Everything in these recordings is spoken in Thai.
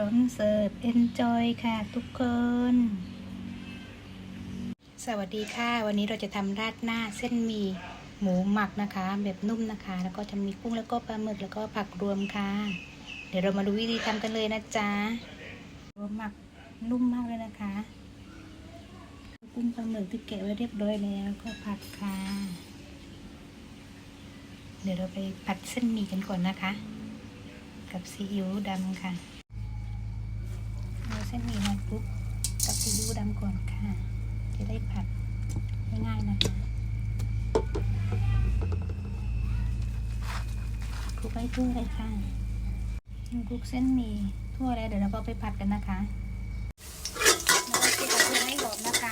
ร้อมเสิร์ฟ enjoy ค่ะทุกคน สวัสดีค่ะ วันนี้เราจะทำราดหน้าเส้นหมี่หมูหมักนะคะ แบบนุ่มนะคะ แล้วก็จะมีกุ้งแล้วก็ปลาหมึกแล้วก็ผักรวมค่ะ เดี๋ยวเรามาดูวิธีทำกันเลยนะจ๊ะรวมหมักนุ่มมากเลยนะคะ กุ้งปลาหมึกที่แกะไว้เรียบร้อยแล้วก็ผัดค่ะ เดี๋ยวเราไปผัดเส้นหมี่กันก่อนนะคะ กับซีอิ๊วดำค่ะเอาเส้นหมี่มาค ลุกกับซีอิ๊วดำก่อนค่ะ จะได้ผัดง่ายๆนะคะคลุกให้ทั่วเลยค่ะคลุกเส้นหมี่ทั่วแล้วเดี๋ยวเราก็ไปผัดกันนะคะแล้วก็ติดกระเทียมให้หอมนะคะ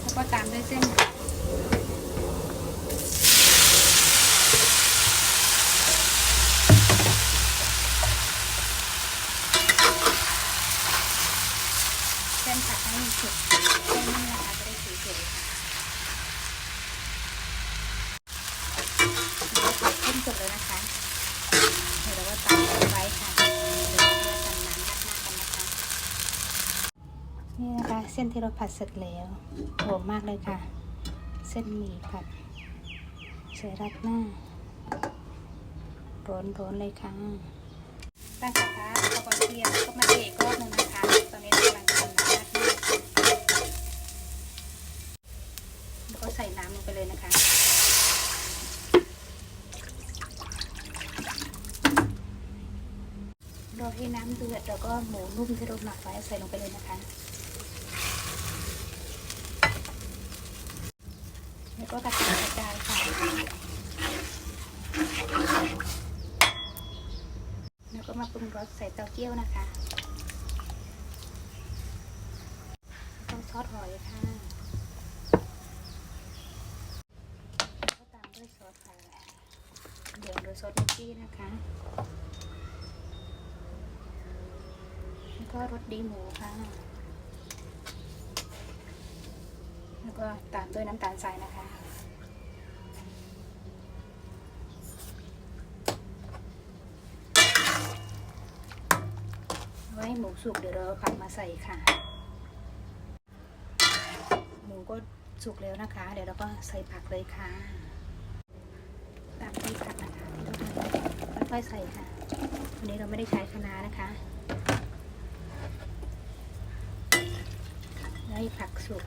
แล้วก็ตามด้วยเส้น เส้นผัดให้สุกเส้นนี่นะคะจะได้สีสวยค่ะเราผัดขึ้นสุดเลยนะคะ เดี๋ยวเราก็ตำไว้ค่ะ เดี๋ยวเราจะตำน้ำราดหน้ากันนะคะ นี่นะคะเส้นที่เราผัดเสร็จแล้วหอมมากเลยค่ะ เส้นหมี่ผัดใส่ราดหน้า ร้อนๆเลยค่ะตั้งกระทะเอากระเทียมก็มาเทอีกรอบหนึ่งนะคะ ตอนนี้กำลังทำน้ำราดหน้าแล้วก็ใส่น้ำลงไปเลยนะคะรอให้น้ำเดือดแล้วก็หมูนุ่มที่เราหมักไว้ใส่ลงไปเลยนะคะ แล้วก็กระจายกระจายค่ะแล้วก็มาปรุงรสใส่เต้าเจี้ยวนะคะต้องซอสหอยค่ะแล้วก็ตามด้วยซอสค่ะเดี๋ยวด้วยซอสมิกกี้นะคะแล้วก็รสดีหมูค่ะ แล้ว ก็ตามด้วยน้ำตาลทรายนะคะ ไว้หมูสุกเดี๋ยวเราผักมาใส่ค่ะ หมูก็สุกแล้วนะคะ เดี๋ยวเราก็ใส่ผักเลยค่ะตามที่ผักนะคะที่เราค่อยๆใส่ค่ะ วันนี้เราไม่ได้ใช้คะน้านะคะแล้วให้ผักสุก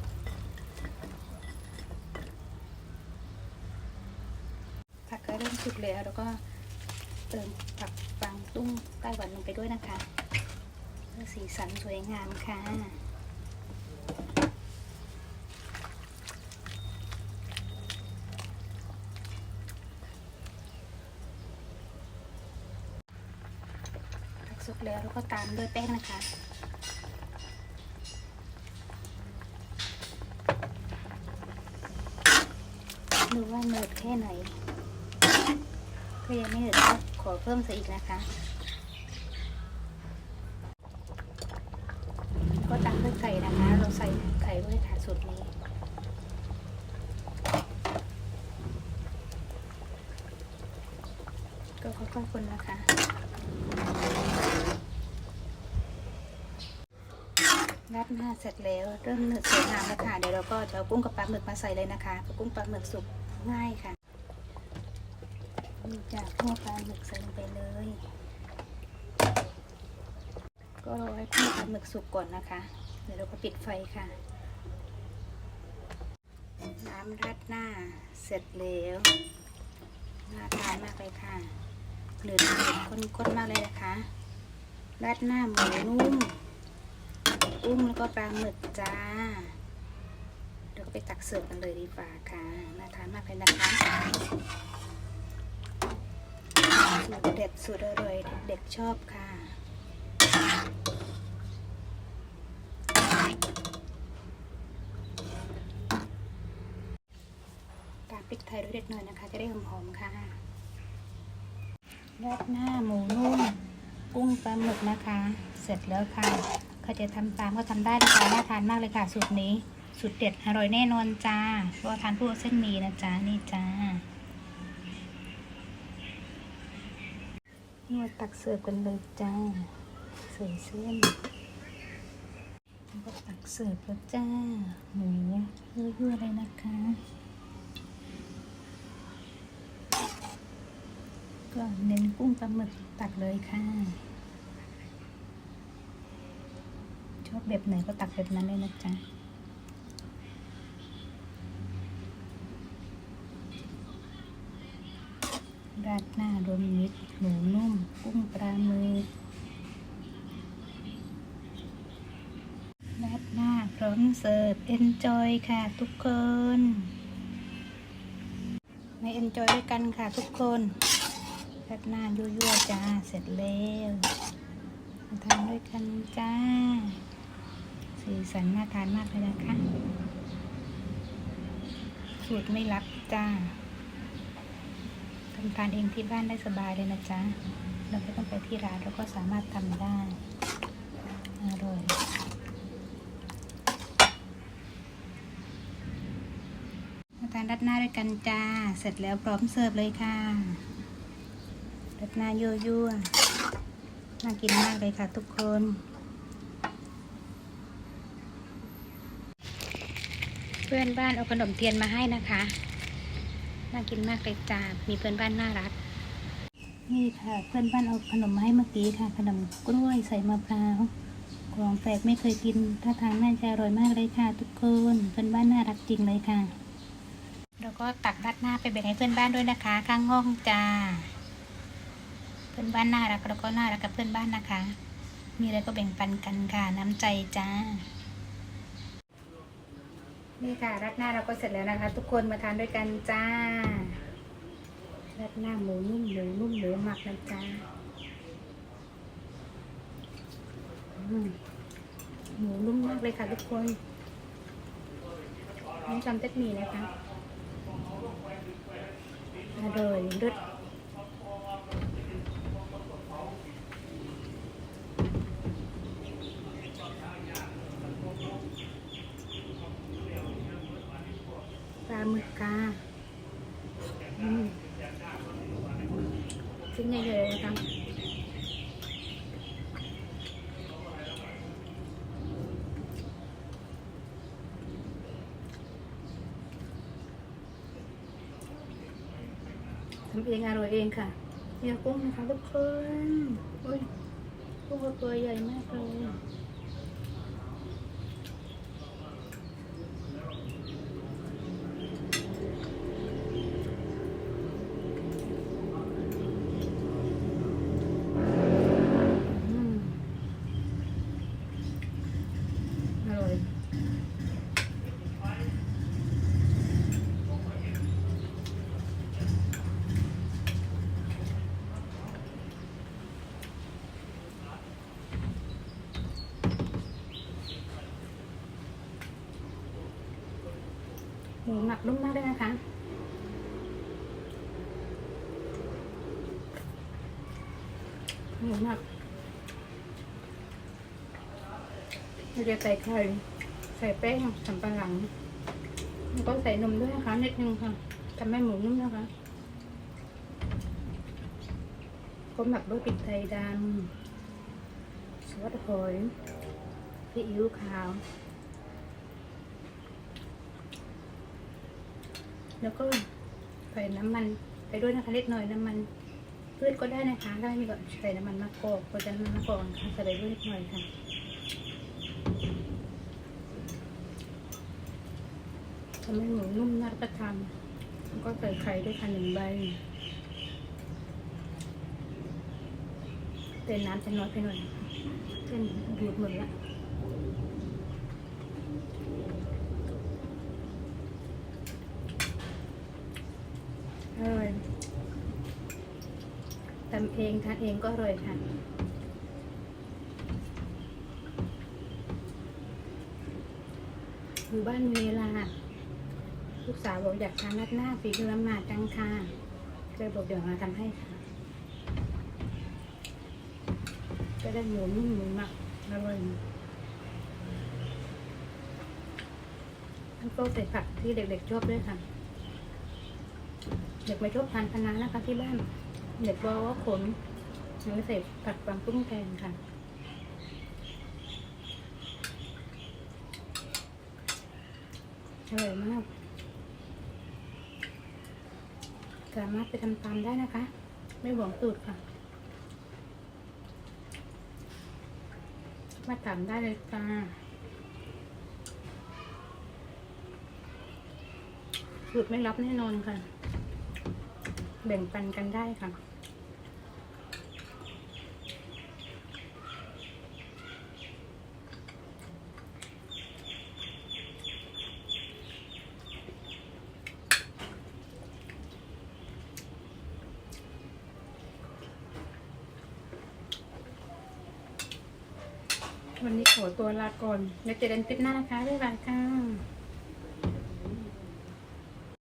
ผั ก็เริ่มสุกแล้วแล้วก็เติมผักฟางตุ้งไต้หวันลงไปด้วยนะคะเพื่อสีสันสวยงามค่ะผักสุกแล้วแล้วก็ตามด้วยแป้งนะคะดูว่าเนืดแค่ไหน ก็ยังไม่เนืดก็ขอเพิ่มซะอีกนะคะ ก็ตามด้วยไก่นะคะ เราใส่ไข่ด้วยค่ะสูตรนี้ก็ค่อยๆคนนะคะราดหน้าเสร็จแล้วเริ่มเนืดสวยงามแล้วค่ะเดี๋ยวเราก็จะเอากุ้งกับปลาหมึกมาใส่เลยนะคะกุ้งปลาหมึกสุกง่ายค่ะ จากพวกปลาหมึกใส่ลงไปเลย ก็รอให้กุ้งปลาหมึกสุกก่อนนะคะ เดี๋ยวเราก็ปิดไฟค่ะ น้ำราดหน้าเสร็จแล้วน่าทานมากเลยค่ะเหลือข้นๆมากเลยนะคะราดหน้าหมูนุ่มกุ้งแล้วก็ปลาหมึกจ้าเดี๋ยวไปตักเสิร์ฟกันเลยดีกว่าค่ะน่าทานมากเลยนะคะ สูตรเด็ดสูตรอร่อยเด็กๆชอบค่ะ ตามพริกไทยด้วยเด็ดหน่อยนะคะ จะได้หอมๆค่ะราดหน้าหมูนุ่มกุ้งปลาหมึกนะคะ เสร็จแล้วค่ะใครจะทำตามก็ทำได้นะคะน่าทานมากเลยค่ะ สูตรนี้สูตรเด็ดอร่อยแน่นอนจ้าเพราะว่าทานคู่กับเส้นหมี่นะจ้านี่จ้า นวดตักเสิร์ฟกันเลยจ้าใส่เส้นแล้วก็ตักเสิร์ฟแล้วจ้าหมูยั่วๆเลยนะคะก็เน้นกุ้งปลาหมึกตักเลยค่ะ ชอบแบบไหนก็ตักแบบนั้นเลยนะจ๊ะ ราดหน้ารวมมิตรหมูนุ่ม กุ้งปลาหมึกราดหน้าพร้อมเสิร์ฟเอนจอยค่ะทุกคนมาเอนจอยด้วยกันค่ะทุกคนราดหน้ายั่วๆจ้า เสร็จแล้วมาทานด้วยกันจ้า สีสันน่าทานมากเลยนะคะ สูตรไม่รับจ้าำทานเองที่บ้านได้สบายเลยนะจ๊ะ เราไม่ต้องไปที่ร้านเราก็สามารถทำได้อร่อยมาทานรัดหน้าด้วยกันจ้า เสร็จแล้วพร้อมเสิร์ฟเลยค่ะรัดหน้ายั่วน่ากินมากเลยค่ะทุกคนเพื่อนบ้านเอาขนมเทียนมาให้นะคะ น่ากินมากเลยจ้า มีเพื่อนบ้านน่ารัก นี่ค่ะ เพื่อนบ้านเอาขนมมาให้เมื่อกี้ค่ะ ขนมกล้วยใส่มะพร้าวของแปลกไม่เคยกินถ้าทางน่าจะอร่อยมากเลยค่ะ ทุกคน เพื่อนบ้านน่ารักจริงเลยค่ะ แล้วก็ตักรัดหน้าไปแบ่งให้เพื่อนบ้านด้วยนะคะ ข้างห้องจ้า เพื่อนบ้านน่ารักแล้วก็น่ารักกับเพื่อนบ้านนะคะ มีอะไรก็แบ่งปันกันค่ะ น้ำใจจ้า นี่ค่ะรัดหน้าเราก็เสร็จแล้วนะคะ ทุกคนมาทานด้วยกันจ้ารัดหน้าหมูนุ่มหมูนุ่มหมูหมักนะจ้าหมูนุ่มมากเลยค่ะทุกคนน้ำจำเต็ดหมีนะคะอร่อยรสาหมึกกาชิ้นใหญ่ๆเลยนะคะทำเองอร่อยเองค่ะเนี่ยกุ้งนะคะทุกคนอุ้ยกุ้งตัวใหญ่มากเลยอืมอร่อยหมูหมัก นุ่มมากเลยนะคะหมูหมักเราจะใส่ไข่ใส่แป้งสำปะหลังแล้วก็ใส่นมด้วยนะคะนิดนึงค่ะทำให้หมูนุ่มนะคะก็หมักด้วยพริกไทยดำซอสหอยซีอิ๊วขาว แล้วก็ใส่น้ำมันไปด้วยนะคะเล็กน้อยน้ำมันพืชก็ได้นะคะถ้าไม่มีก็ใส่น้ำมันมะกอกก็จะน้ำมันมะกอกค่ะใส่ไปด้วยเล็กน้อยค่ะทำให้หมูนุ่มน่ารับประทานแล้วก็ใส่ไข่ด้วยค่ะหนึ่งใบแต่น้ำจะน้อยไปหน่อยเส้นดูดหมดละ อร่อย ทำเองทานเองก็อร่อยค่ะอยู่บ้านเวลา ลูกสาวบอกอยากทานรัดหน้าฝีมือละหมาดจังค่ะเลยบอกเดี๋ยวมาทำให้ค่ะ ก็ได้หมูนุ่มหมูหมักอร่อยแล้วก็ใส่ผักที่เด็กๆชอบด้วยค่ะ เด็กไม่ชอบทานคะน้านะคะที่บ้าน เด็กบอกว่าขมแล้วก็ใส่ผักกวางตุ้งแทนค่ะอร่อยมาก สามารถไปทำตามได้นะคะ ไม่หวงสูตรค่ะ มาถามได้เลยค่ะสูตรไม่รับแน่นอนค่ะ แบ่งปันกันได้ค่ะ วันนี้ขอตัวลาก่อนแล้วเจอกันคลิปหน้านะคะบ๊ายบายค่ะ